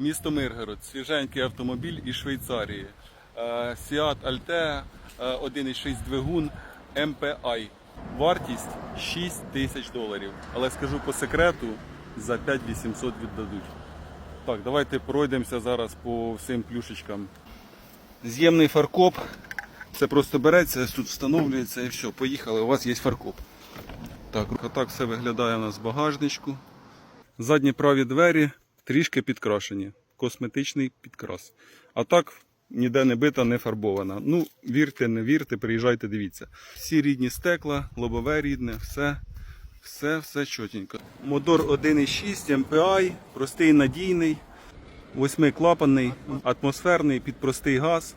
Місто Миргород, свіженький автомобіль із Швейцарії. Seat Altea, е, 1,6 двигун MPI. Вартість 6 тисяч доларів. Але скажу по секрету, за 5800 віддадуть. Так, давайте пройдемося зараз по всім плюшечкам. З'ємний фаркоп. Це просто береться, тут встановлюється і все, поїхали, у вас є фаркоп. Так, отак все виглядає у нас в багажничку. Задні праві двері трішки підкрашені. Косметичний підкрас. А так ніде не бита, не фарбована. Ну, вірте, не вірте, приїжджайте, дивіться. Всі рідні стекла, лобове рідне, все, все, все чотенько. Мотор 1.6 MPI, простий надійний, восьмиклапанний, атмосферний, під простий газ.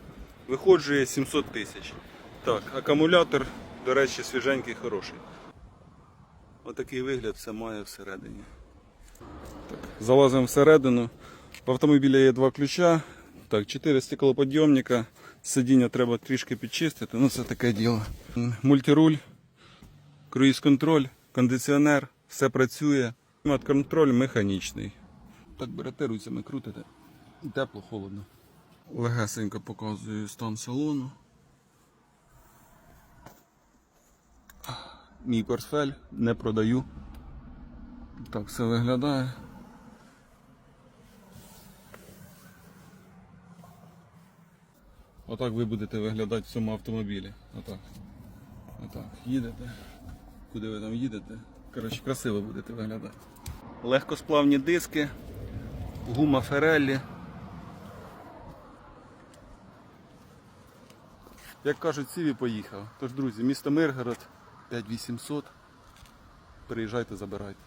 Виходжує 700 тисяч. Так, акумулятор, до речі, свіженький, хороший. Отакий вигляд все має всередині. Залазимо всередину. В автомобілі є два ключа. Так, чотири стеклоподйомника. Сидіння треба трішки підчистити. Ну це таке діло. Мультируль, круїз-контроль, кондиціонер, все працює. Клімат-контроль механічний. Так берете руцями крутите. Тепло, холодно. Легесенько показую стан салону. Мій портфель не продаю. Так все виглядає. Отак ви будете виглядати в цьому автомобілі. Отак. Отак. Їдете. Куди ви там їдете? Коротше, красиво будете виглядати. Легкосплавні диски, гума Фереллі. Як кажуть, сіві поїхав. Тож, друзі, місто Миргород 5800. Приїжджайте, забирайте.